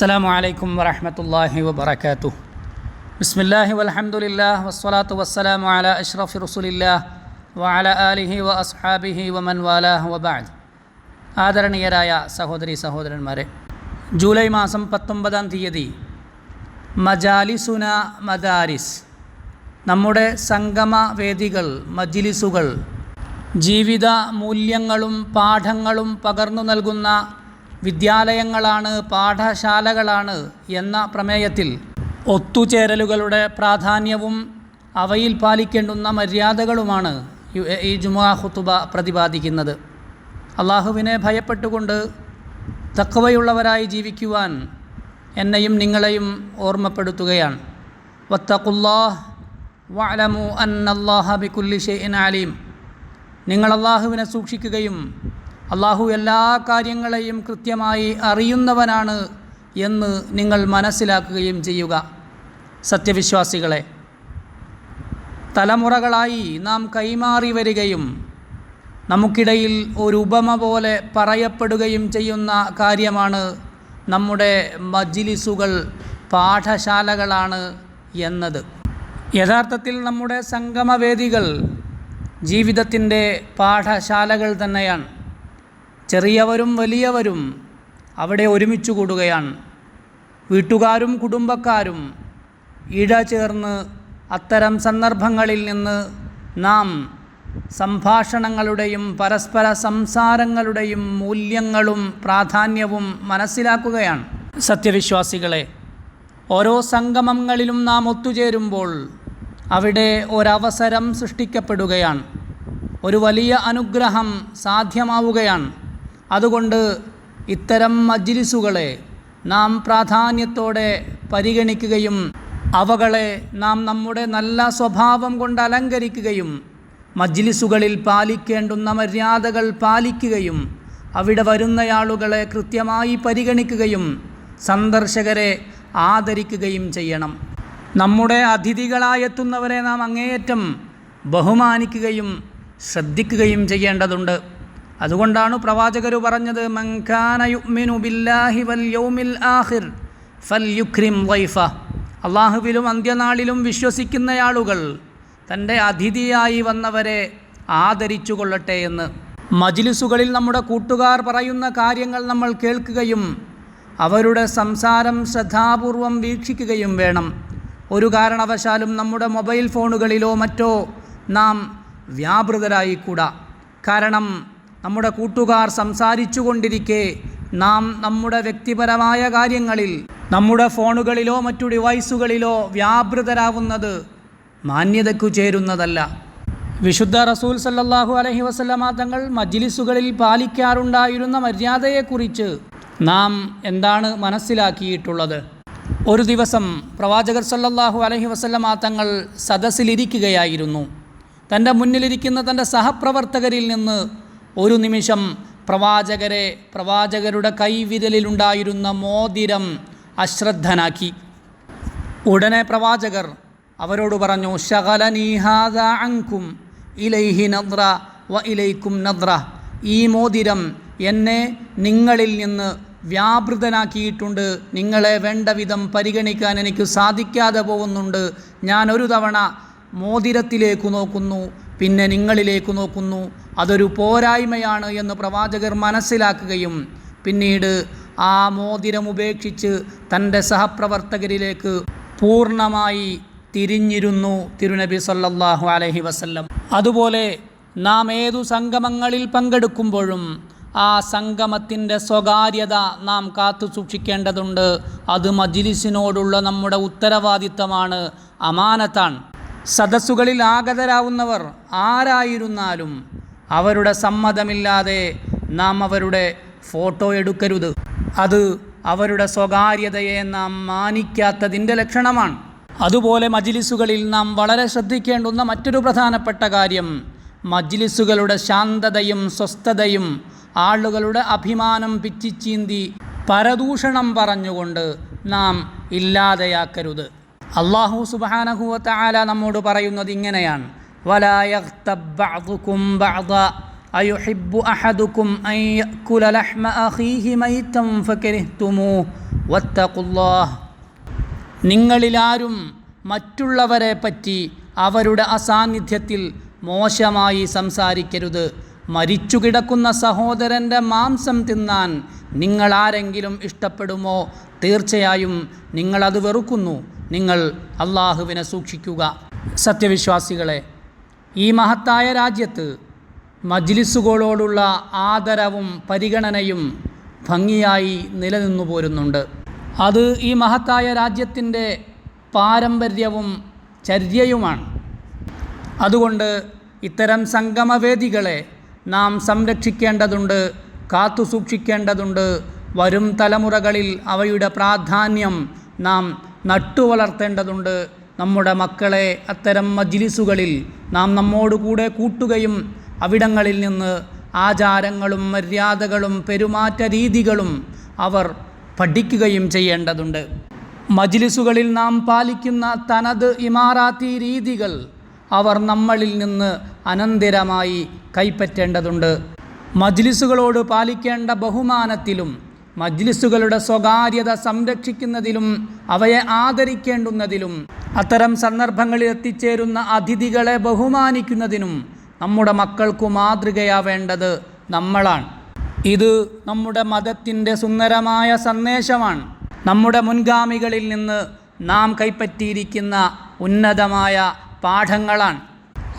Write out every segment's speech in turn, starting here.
السلام عليكم ورحمة الله وبركاته بسم الله والحمد لله والصلاة والسلام على أشرف رسول الله وعلى آله وأصحابه ومن والاه وبعد ആദരണീയരായ സഹോദരി സഹോദരന്മാരെ ജൂലൈ മാസം പത്തൊമ്പതാം തീയതി മജാലിസുന മദാരിസ് നമ്മുടെ സംഗമ വേദികൾ മജ്ലിസുകൾ ജീവിത മൂല്യങ്ങളും പാഠങ്ങളും പകർന്നു നൽകുന്ന വിദ്യാലയങ്ങളാണ് പാഠശാലകളാണ് എന്ന പ്രമേയത്തിൽ ഒത്തുചേരലുകളുടെ പ്രാധാന്യവും അവയിൽ പാലിക്കേണ്ടുന്ന മര്യാദകളുമാണ് ഈ ജുമാ ഹുത്തുബ പ്രതിപാദിക്കുന്നത്. അള്ളാഹുവിനെ ഭയപ്പെട്ടുകൊണ്ട് തക്കവയുള്ളവരായി ജീവിക്കുവാൻ എന്നെയും നിങ്ങളെയും ഓർമ്മപ്പെടുത്തുകയാണ്. വത്തഖുല്ലാഹ് വഅലമു അന്നല്ലാഹ ബികുല്ലി ഷൈഇൻ അലീം. നിങ്ങൾ അള്ളാഹുവിനെ സൂക്ഷിക്കുകയും അള്ളാഹു എല്ലാ കാര്യങ്ങളെയും കൃത്യമായി അറിയുന്നവനാണ് എന്ന് നിങ്ങൾ മനസ്സിലാക്കുകയും ചെയ്യുക. സത്യവിശ്വാസികളെ തലമുറകളായി നാം കൈമാറി വരികയും നമുക്കിടയിൽ ഒരു ഉപമ പോലെ പറയപ്പെടുകയും ചെയ്യുന്ന കാര്യമാണ് നമ്മുടെ മജ്ലിസുകൾ പാഠശാലകളാണ് എന്നത്. യഥാർത്ഥത്തിൽ നമ്മുടെ സംഗമവേദികൾ ജീവിതത്തിന്റെ പാഠശാലകൾ തന്നെയാണ്. ചെറിയവരും വലിയവരും അവിടെ ഒരുമിച്ച് കൂടുകയാണ്. വീട്ടുകാരും കുടുംബക്കാരും ഇഴ ചേർന്ന് അത്തരം സന്ദർഭങ്ങളിൽ നിന്ന് നാം സംഭാഷണങ്ങളുടെയും പരസ്പര സംസാരങ്ങളുടെയും മൂല്യങ്ങളും പ്രാധാന്യവും മനസ്സിലാക്കുകയാണ്. സത്യവിശ്വാസികളെ ഓരോ സംഗമങ്ങളിലും നാം ഒത്തുചേരുമ്പോൾ അവിടെ ഒരവസരം സൃഷ്ടിക്കപ്പെടുകയാണ്. ഒരു വലിയ അനുഗ്രഹം സാധ്യമാവുകയാണ്. അതുകൊണ്ട് ഇത്തരം മജ്ലിസുകളെ നാം പ്രാധാന്യത്തോടെ പരിഗണിക്കുകയും അവകളെ നാം നമ്മുടെ നല്ല സ്വഭാവം കൊണ്ട് അലങ്കരിക്കുകയും മജ്ലിസുകളിൽ പാലിക്കേണ്ടുന്ന മര്യാദകൾ പാലിക്കുകയും അവിടെ വരുന്നയാളുകളെ കൃത്യമായി പരിഗണിക്കുകയും സന്ദർശകരെ ആദരിക്കുകയും ചെയ്യണം. നമ്മുടെ അതിഥികളായെത്തുന്നവരെ നാം അങ്ങേയറ്റം ബഹുമാനിക്കുകയും ശ്രദ്ധിക്കുകയും ചെയ്യേണ്ടതുണ്ട്. അതുകൊണ്ടാണ് പ്രവാചകർ പറഞ്ഞത് ബില്ലാഹി വൽ യൗമിൽ ആഹിർ ഫൽ യുക്രിം അള്ളാഹുവിലും അന്ത്യനാളിലും വിശ്വസിക്കുന്ന ആളുകൾ തന്റെ അതിഥിയായി വന്നവരെ ആദരിച്ചു കൊള്ളട്ടെ എന്ന്. മജിലിസുകളിൽ നമ്മുടെ കൂട്ടുകാർ പറയുന്ന കാര്യങ്ങൾ നമ്മൾ കേൾക്കുകയും അവരുടെ സംസാരം ശ്രദ്ധാപൂർവം വീക്ഷിക്കുകയും വേണം. ഒരു കാരണവശാലും നമ്മുടെ മൊബൈൽ ഫോണുകളിലോ മറ്റോ നാം വ്യാപൃതരായിക്കൂടാ. കാരണം നമ്മുടെ കൂട്ടുകാർ സംസാരിച്ചു കൊണ്ടിരിക്കെ നാം നമ്മുടെ വ്യക്തിപരമായ കാര്യങ്ങളിൽ നമ്മുടെ ഫോണുകളിലോ മറ്റു ഡിവൈസുകളിലോ വ്യാപൃതരാവുന്നത് മാന്യതയ്ക്കു ചേരുന്നതല്ല. വിശുദ്ധ റസൂൽ സല്ലാഹു അലഹി വസല്ലമ തങ്ങൾ മജ്ലിസുകളിൽ പാലിക്കാറുണ്ടായിരുന്ന മര്യാദയെക്കുറിച്ച് നാം എന്താണ് മനസ്സിലാക്കിയിട്ടുള്ളത്? ഒരു ദിവസം പ്രവാചകർ സല്ലാഹു അലഹി വസല്ലമ തങ്ങൾ സദസ്സിലിരിക്കുകയായിരുന്നു. തന്റെ മുന്നിലിരിക്കുന്ന തന്റെ സഹപ്രവർത്തകരിൽ നിന്ന് ഒരു നിമിഷം പ്രവാചകരെ പ്രവാചകരുടെ കൈവിരലിലുണ്ടായിരുന്ന മോതിരം അശ്രദ്ധനാക്കി. ഉടനെ പ്രവാചകർ അവരോട് പറഞ്ഞു ശകലനീഹാദ അങ്കും ഇലൈഹി നദ്ര വ ഇലൈക്കും നദ്ര ഈ മോതിരം എന്നെ നിങ്ങളിൽ നിന്ന് വ്യാപൃതനാക്കിയിട്ടുണ്ട്. നിങ്ങളെ വേണ്ട വിധം പരിഗണിക്കാൻ എനിക്ക് സാധിക്കാതെ പോകുന്നുണ്ട്. ഞാൻ ഒരു തവണ മോതിരത്തിലേക്ക് നോക്കുന്നു. പിന്നെ നിങ്ങളിലേക്ക് നോക്കുന്നു. അതൊരു പോരായ്മയാണ് എന്ന് പ്രവാചകർ മനസ്സിലാക്കുകയും പിന്നീട് ആ മോതിരം ഉപേക്ഷിച്ച് തന്റെ സഹപ്രവർത്തകരിലേക്ക് പൂർണമായി തിരിഞ്ഞിരുന്നു തിരുനബി സല്ലാഹു അലഹി വസല്ലം. അതുപോലെ നാം ഏതു സംഗമങ്ങളിൽ പങ്കെടുക്കുമ്പോഴും ആ സംഗമത്തിന്റെ സ്വകാര്യത നാം കാത്തു സൂക്ഷിക്കേണ്ടതുണ്ട്. അത് മജിലിസിനോടുള്ള നമ്മുടെ ഉത്തരവാദിത്തമാണ്. അമാനത്താണ്. സദസ്സുകളിൽ ആഗതരാവുന്നവർ ആരായിരുന്നാലും അവരുടെ സമ്മതമില്ലാതെ നാം അവരുടെ ഫോട്ടോ എടുക്കരുത്. അത് അവരുടെ സ്വകാര്യതയെ നാം മാനിക്കാത്തതിന്റെ ലക്ഷണമാണ്. അതുപോലെ മജിലിസുകളിൽ നാം വളരെ ശ്രദ്ധിക്കേണ്ടുന്ന മറ്റൊരു പ്രധാനപ്പെട്ട കാര്യം മജ്ലിസുകളുടെ ശാന്തതയും സ്വസ്ഥതയും ആളുകളുടെ അഭിമാനം പിച്ചിച്ചീന്തി പരദൂഷണം പറഞ്ഞുകൊണ്ട് നാം ഇല്ലാതെയാക്കരുത്. അള്ളാഹു സുബാനഹുവത്ത ആല നമ്മോട് പറയുന്നത് ഇങ്ങനെയാണ്. അയുഹിബ്ബു അഹദുക്കും നിങ്ങളിലാരും മറ്റുള്ളവരെ പറ്റി അവരുടെ അസാന്നിധ്യത്തിൽ മോശമായി സംസാരിക്കരുത്. മരിച്ചു കിടക്കുന്ന സഹോദരന്റെ മാംസം തിന്നാൻ നിങ്ങളാരെങ്കിലും ഇഷ്ടപ്പെടുമോ? തീർച്ചയായും നിങ്ങളത് വെറുക്കുന്നു. നിങ്ങൾ അള്ളാഹുവിനെ സൂക്ഷിക്കുക. സത്യവിശ്വാസികളെ ഈ മഹത്തായ രാജ്യത്ത് മജ്ലിസുകളോടുള്ള ആദരവും പരിഗണനയും ഭംഗിയായി നിലനിന്നു പോരുന്നുണ്ട്. അത് ഈ മഹത്തായ രാജ്യത്തിന്റെ പാരമ്പര്യവും ചര്യയുമാണ്. അതുകൊണ്ട് ഇത്തരം സംഗമവേദികളെ നാം സംരക്ഷിക്കേണ്ടതുണ്ട് കാത്തുസൂക്ഷിക്കേണ്ടതുണ്ട്. വരും തലമുറകളിൽ അവയുടെ പ്രാധാന്യം നാം നട്ടുവളർത്തേണ്ടതുണ്ട്. നമ്മുടെ മക്കളെ അത്തരം മജ്ലിസുകളിൽ നാം നമ്മോടുകൂടെ കൂട്ടുകയും അവിടങ്ങളിൽ നിന്ന് ആചാരങ്ങളും മര്യാദകളും പെരുമാറ്റ രീതികളും അവർ പഠിക്കുകയും ചെയ്യേണ്ടതുണ്ട്. മജ്ലിസുകളിൽ നാം പാലിക്കുന്ന തനത് ഇമാറാത്തി രീതികൾ അവർ നമ്മളിൽ നിന്ന് അനന്തരമായി കൈപ്പറ്റേണ്ടതുണ്ട്. മജ്ലിസുകളോട് പാലിക്കേണ്ട ബഹുമാനത്തിലും മജ്ലിസുകളുടെ സ്വകാര്യത സംരക്ഷിക്കുന്നതിലും അവയെ ആദരിക്കേണ്ടുന്നതിലും അത്തരം സന്ദർഭങ്ങളിൽ എത്തിച്ചേരുന്ന അതിഥികളെ ബഹുമാനിക്കുന്നതിനും നമ്മുടെ മക്കൾക്കു മാതൃകയാവേണ്ടത് നമ്മളാണ്. ഇത് നമ്മുടെ മതത്തിന്റെ സുന്ദരമായ സന്ദേശമാണ്. നമ്മുടെ മുൻഗാമികളിൽ നിന്ന് നാം കൈപ്പറ്റിയിരിക്കുന്ന ഉന്നതമായ പാഠങ്ങളാണ്.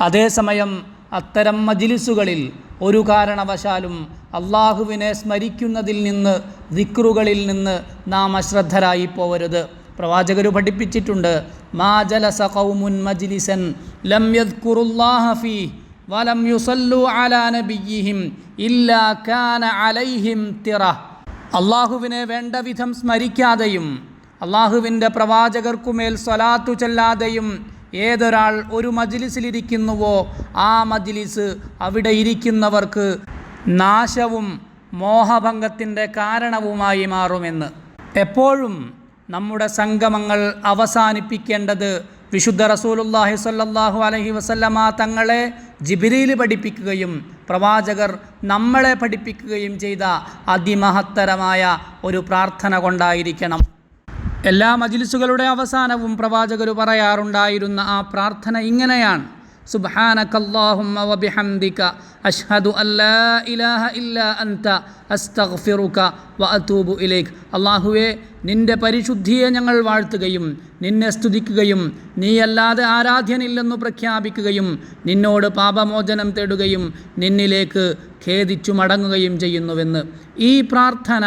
അതേസമയം അത്തരം മജിലിസുകളിൽ ഒരു കാരണവശാലും അള്ളാഹുവിനെ സ്മരിക്കുന്നതിൽ നിന്ന് ദിക്റുകളിൽ നിന്ന് നാം അശ്രദ്ധരായി പോവരുത് പ്രവാചകർ പഠിപ്പിച്ചിട്ടുണ്ട് മാ ജലസ മജ്ലിസൻ ലം വലം യുസല്ലു അലാ ഇല്ലാ കാന അലൈഹിം തിറ. അള്ളാഹുവിനെ വേണ്ട വിധം സ്മരിക്കാതെയും അള്ളാഹുവിന്റെ പ്രവാചകർക്കുമേൽ സ്വലാത്തു ചെല്ലാതെയും ഏതൊരാൾ ഒരു മജ്ലിസിലിരിക്കുന്നുവോ ആ മജ്ലിസ് അവിടെ ഇരിക്കുന്നവർക്ക് നാശവും മോഹഭംഗത്തിന്റെ കാരണവുമായി മാറുമെന്ന്. എപ്പോഴും നമ്മുടെ സംഗമങ്ങൾ അവസാനിപ്പിക്കേണ്ടത് വിശുദ്ധ റസൂലുല്ലാഹി സ്വല്ലല്ലാഹു അലഹി വസല്ലമ തങ്ങളെ ജിബിരിയിൽ പഠിപ്പിക്കുകയും പ്രവാചകർ നമ്മളെ പഠിപ്പിക്കുകയും ചെയ്ത അതിമഹത്തരമായ ഒരു പ്രാർത്ഥന കൊണ്ടായിരിക്കണം. എല്ലാ മജിലിസുകളുടെ അവസാനവും പ്രവാചകർ പറയാറുണ്ടായിരുന്ന ആ പ്രാർത്ഥന ഇങ്ങനെയാണ്. സുബ്ഹാനകല്ലാഹുമ്മ വബിഹംദിക അഷ്ഹദു അല്ലാ ഇലാഹ ഇല്ലാ അൻത വ അതൂബു ഇലൈക്. അള്ളാഹുവേ നിന്റെ പരിശുദ്ധിയെ ഞങ്ങൾ വാഴ്ത്തുകയും നിന്നെ സ്തുതിക്കുകയും നീയല്ലാതെ ആരാധ്യനില്ലെന്നു പ്രഖ്യാപിക്കുകയും നിന്നോട് പാപമോചനം തേടുകയും നിന്നിലേക്ക് ഖേദിച്ചു മടങ്ങുകയും ചെയ്യുന്നുവെന്ന്. ഈ പ്രാർത്ഥന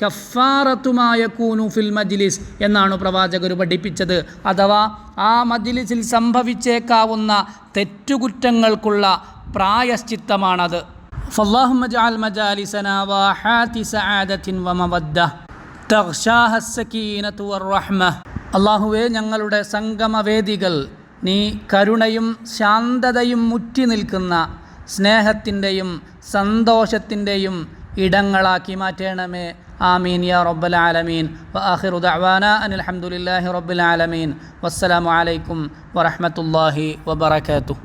കഫാറത്തുമായ കൂനു ഫിൽ മജ്ലിസ് എന്നാണ് പ്രവാചകർ പഠിപ്പിച്ചത് അഥവാ ആ മജ്ലിസിൽ സംഭവിച്ചേക്കാവുന്ന തെറ്റുകുറ്റങ്ങൾക്കുള്ള പ്രായശ്ചിത്തമാണത് فاللهم اجعل مجالسنا واحات سعادة ومودة تغشاها السكينة والرحمة അള്ളാഹുവെ ഞങ്ങളുടെ സംഗമവേദികൾ നീ കരുണയും ശാന്തതയും മുറ്റി നിൽക്കുന്ന സ്നേഹത്തിൻ്റെയും സന്തോഷത്തിൻ്റെയും ഇടങ്ങളാക്കി മാറ്റണമേ آمين يا رب العالمين. وآخر دعوانا أن الحمد لله رب العالمين. والسلام عليكم ورحمة الله وبركاته.